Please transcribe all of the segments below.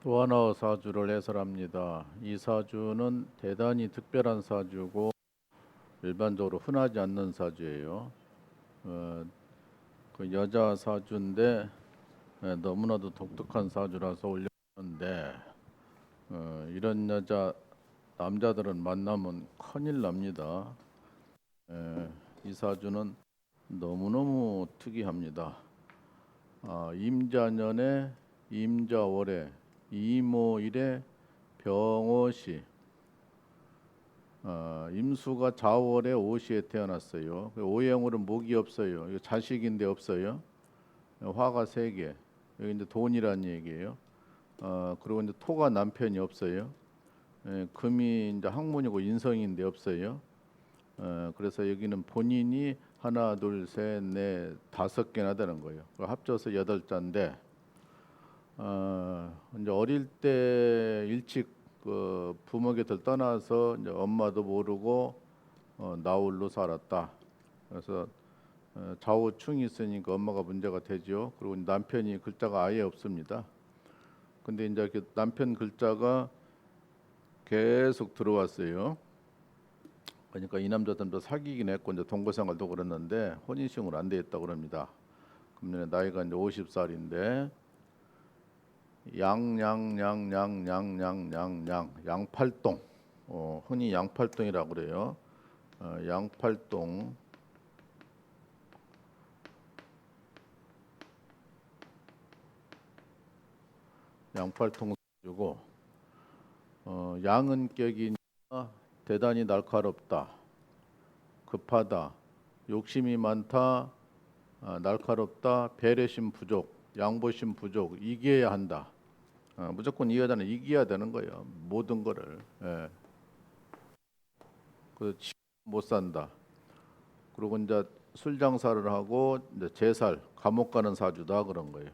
또 하나 사주를 해설합니다. 이 사주는 대단히 특별한 사주고 일반적으로 흔하지 않는 사주예요. 어, 그 여자 사주인데 예, 너무나도 독특한 사주라서 올렸는데 어, 이런 여자 남자들은 만나면 큰일 납니다. 예, 이 사주는 너무너무 특이합니다. 아, 임자년에 임자월에 이모일에 병오시 어, 임수가 자월에 오시에 태어났어요. 그 오행으로 목이 없어요. 자식인데 없어요. 화가 세 개. 여기 이제 돈이라는 얘기예요. 어, 그리고 이제 토가 남편이 없어요. 예, 금이 이제 학문이고 인성인데 없어요. 어, 그래서 여기는 본인이 하나, 둘, 셋, 넷, 다섯 개나 되는 거예요. 그 합쳐서 여덟 자인데 어, 이제 어릴 때 일찍 그 부모 곁을 떠나서 이제 엄마도 모르고 어, 나홀로 살았다. 그래서 어, 좌우충이 있으니까 엄마가 문제가 되죠. 그리고 남편이 글자가 아예 없습니다. 근데 이제 그 남편 글자가 계속 들어왔어요. 그러니까 이 남자들도 사귀긴 했고 이제 동거 생활도 그랬는데 혼인신고를 안돼 있다 그럽니다. 그러면 나이가 이제 50살인데 양양양양양양양 양팔동. 어, 흔히 양팔동이라고 그래요. 어, 양팔동. 양팔통 주고 어, 양은 격이니까 대단히 날카롭다, 급하다, 욕심이 많다, 아, 날카롭다, 배려심 부족, 양보심 부족, 이겨야 한다. 어, 무조건 이 여자는 이겨야 되는 거예요. 모든 거를. 예. 그못 산다. 그리고 이제 술 장사를 하고 이제 제살 감옥 가는 사주다 그런 거예요.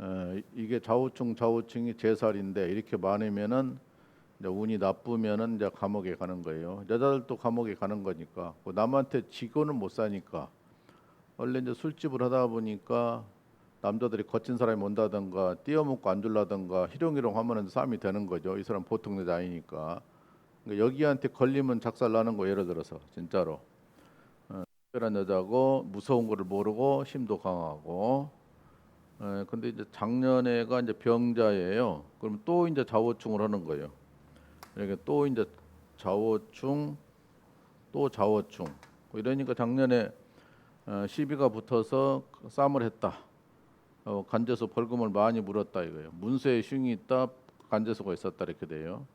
에, 이게 좌우충 좌우충이 제살인데 이렇게 많으면은 운이 나쁘면은 이제 감옥에 가는 거예요. 여자들도 감옥에 가는 거니까 그 남한테 지고는 못 사니까 원래 이제 술집을 하다 보니까 남자들이 거친 사람이 온다든가 띄어먹고 앉으려든가 희롱희롱 하면은 싸움이 되는 거죠. 이 사람 보통 여자 아니니까 그러니까 여기한테 걸리면 작살 나는 거 예를 들어서 진짜로 어, 특별한 여자고 무서운 거를 모르고 힘도 강하고 에, 근데 이제 작년에가 이제 병자예요. 그럼 또 이제 좌우충을 하는 거예요. 이렇게 또 이제 좌우충, 또 좌우충. 이러니까 작년에 어, 시비가 붙어서 싸움을 했다. 어, 간제소 벌금을 많이 물었다 이거예요. 문서에 흉이 있다, 간제소가 있었다 이렇게 돼요.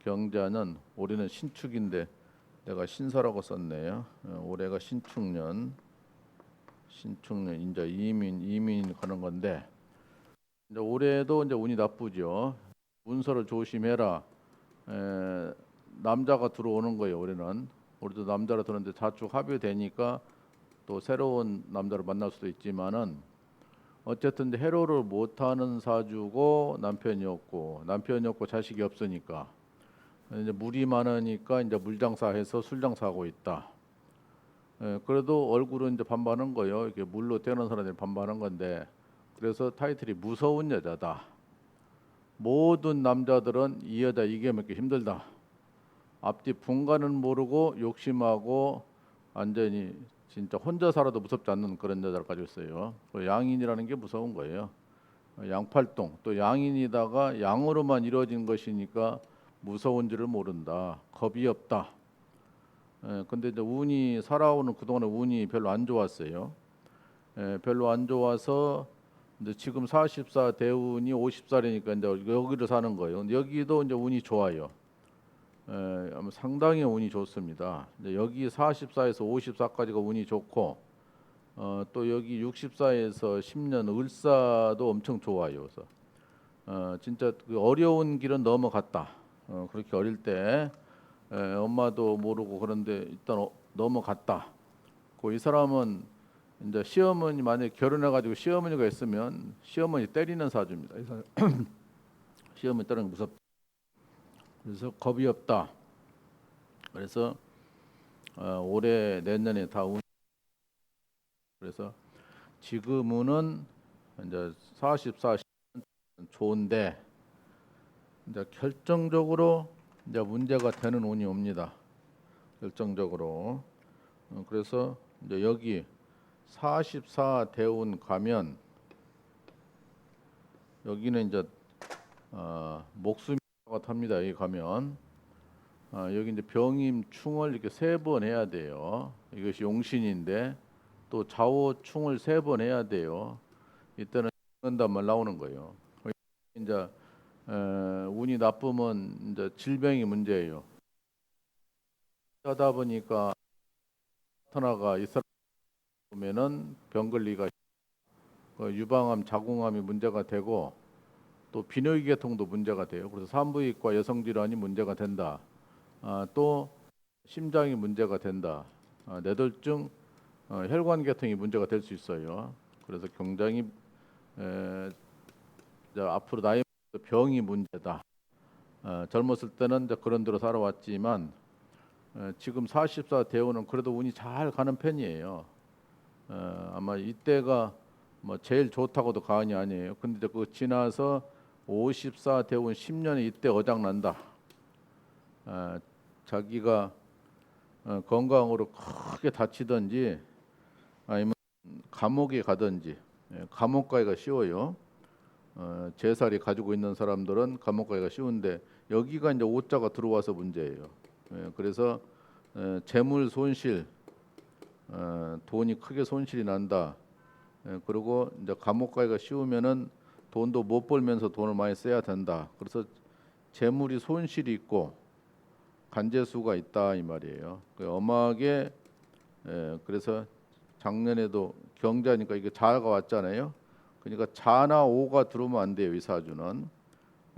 경자는 올해는 신축인데 내가 신사라고 썼네요. 어, 올해가 신축년. 신축년 이제 이민 이민 가는 건데 이제 올해도 이제 운이 나쁘죠. 문서를 조심해라. 에, 남자가 들어오는 거예요. 올해는 우리도 남자로 들었는데 자축 합의되니까 또 새로운 남자를 만날 수도 있지만은 어쨌든 해로를 못하는 사주고 남편이었고 남편이었고 자식이 없으니까 이제 물이 많으니까 이제 물장사해서 술장사하고 있다. 예, 그래도 얼굴은 이제 반반한 거예요. 이렇게 물로 태어난 사람들이 반반한 건데 그래서 타이틀이 무서운 여자다. 모든 남자들은 이 여자 이겨먹기 힘들다. 앞뒤 분간은 모르고 욕심하고 완전히 진짜 혼자 살아도 무섭지 않는 그런 여자를 가지고 있어요. 그 양인이라는 게 무서운 거예요. 양팔동 또 양인이다가 양으로만 이루어진 것이니까 무서운 줄을 모른다. 겁이 없다. 예, 근데 이제 운이 살아오는 그동안에 운이 별로 안 좋았어요. 예, 별로 안 좋아서 이제 지금 44 대운이 50살이니까 이제 여기를 사는 거예요. 여기도 이제 운이 좋아요. 예, 아마 상당히 운이 좋습니다. 여기 44에서 54까지가 운이 좋고 어, 또 여기 64에서 10년 을사도 엄청 좋아요. 그래서 어, 진짜 그 어려운 길은 넘어갔다. 어, 그렇게 어릴 때 에, 엄마도 모르고 그런데 일단 어, 넘어갔다. 그 이 사람은 이제 시어머니 만약 결혼해 가지고 시어머니가 있으면 시어머니 때리는 사주입니다. 시어머니 때리는 게 무섭다. 그래서 겁이 없다. 그래서 어, 올해 내년에 다 운. 그래서 지금은 이제 44 좋은데 이제 결정적으로 이제 문제가 되는 운이 옵니다. 결정적으로. 어, 그래서 이제 여기 44 대운 가면 여기는 이제 어, 목숨 이 탑니다. 여기 가면 아, 여기 이제 병임 충을 이렇게 세 번 해야 돼요. 이것이 용신인데 또 좌우 충을 세 번 해야 돼요. 이때는 응답만 나오는 거예요. 이제 에, 운이 나쁘면 이제 질병이 문제예요. 하다 보니까 파트너가 있어 보면은 병 걸리가 그 유방암, 자궁암이 문제가 되고 또 비뇨기계통도 문제가 돼요. 그래서 산부인과 여성 질환이 문제가 된다. 아, 또 심장이 문제가 된다. 아, 뇌졸중, 어, 혈관 계통이 문제가 될 수 있어요. 그래서 굉장히 에, 앞으로 나이 병이 문제다. 어, 젊었을 때는 그런 대로 살아왔지만 어, 지금 44 대우는 그래도 운이 잘 가는 편이에요. 어, 아마 이때가 뭐 제일 좋다고도 과언이 아니에요. 근데 그거 지나서 54 대운 10년에 이때 어장 난다. 어, 자기가 어, 건강으로 크게 다치든지 아니면 감옥에 가든지 예, 감옥 가기가 쉬워요. 어, 제살이 가지고 있는 사람들은 감옥 가기가 쉬운데 여기가 이제 오자가 들어와서 문제예요. 예, 그래서 에, 재물 손실, 어, 돈이 크게 손실이 난다. 예, 그리고 이제 감옥 가기가 쉬우면은 돈도 못 벌면서 돈을 많이 써야 된다. 그래서 재물이 손실이 있고 간제수가 있다 이 말이에요. 그 엄하게 예, 그래서 작년에도 경자니까 이게 자가 왔잖아요. 그러니까 자나 오가 들어오면 안 돼요 이 사주는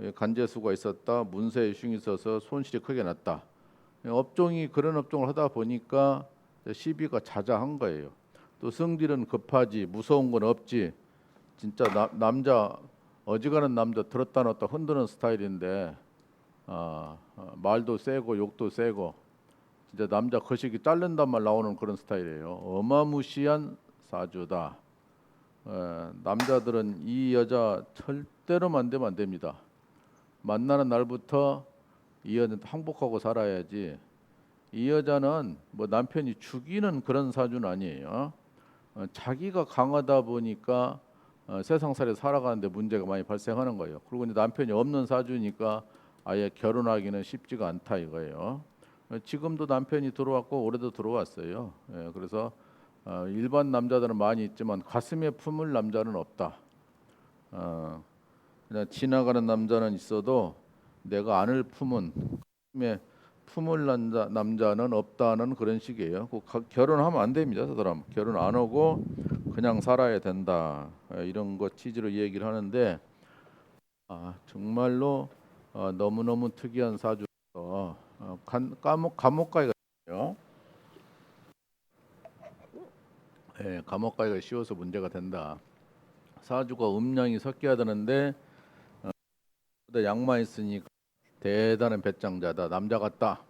예, 간제수가 있었다 문세의 흉이 있어서 손실이 크게 났다. 예, 업종이 그런 업종을 하다 보니까 시비가 자자한 거예요. 또 성질은 급하지 무서운 건 없지. 진짜 나, 남자 어지간한 남자 들었다 놨다 흔드는 스타일인데 아, 어, 말도 세고 욕도 세고 진짜 남자 거시기 자른단 말 나오는 그런 스타일이에요. 어마무시한 사주다. 에, 남자들은 이 여자 절대로 만되면 안 됩니다. 만나는 날부터 이 여자는 항복하고 살아야지. 이 여자는 뭐 남편이 죽이는 그런 사주는 아니에요. 어, 자기가 강하다 보니까 어, 세상살이 살아가는데 문제가 많이 발생하는 거예요. 그리고 이제 남편이 없는 사주니까 아예 결혼하기는 쉽지가 않다 이거예요. 어, 지금도 남편이 들어왔고 올해도 들어왔어요. 예, 그래서 어, 일반 남자들은 많이 있지만 가슴에 품을 남자는 없다. 어, 그냥 지나가는 남자는 있어도 내가 안을 품은 가슴에 품을 남자, 남자는 없다는 그런 식이에요. 그 가- 결혼하면 안 됩니다, 저 사람. 결혼 안 하고 그냥 살아야 된다. 예, 이런 거 취지로 이 얘기를 하는데 아, 정말로 어, 너무 너무 특이한 사주서 어, 간, 감옥 감옥 가기가 요 예, 감옥 가기가 쉬워서 문제가 된다. 사주가 음양이 섞여야 되는데 어, 양마 있으니까 대단한 배짱자다. 남자 같다.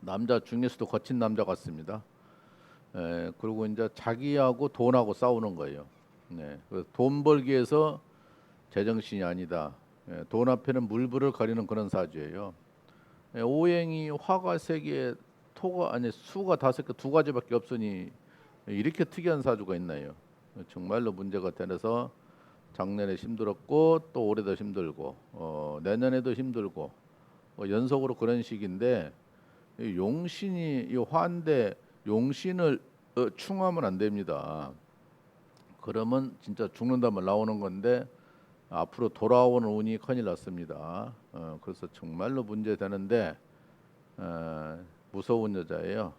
남자 중에서도 거친 남자 같습니다. 에, 그리고 이제 자기하고 돈하고 싸우는 거예요. 네, 돈 벌기 위해서 제정신이 아니다. 예, 돈 앞에는 물불을 가리는 그런 사주예요. 예, 오행이 화가 세 개, 토가 아니 수가 다섯 개 두 가지밖에 없으니 이렇게 특이한 사주가 있나요? 정말로 문제가 되서 작년에 힘들었고 또 올해도 힘들고 어, 내년에도 힘들고 어, 연속으로 그런 식인데 이 용신이 이 화인데 용신을 어, 충하면 안 됩니다. 그러면 진짜 죽는다 말 나오는 건데 앞으로 돌아오는 운이 큰일 났습니다. 어, 그래서 정말로 문제 되는데 어, 무서운 여자예요.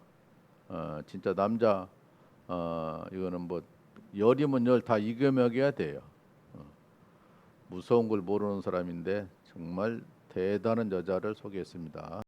어, 진짜 남자 어, 이거는 뭐 열이면 열 다 이겨먹여야 돼요. 어, 무서운 걸 모르는 사람인데 정말 대단한 여자를 소개했습니다.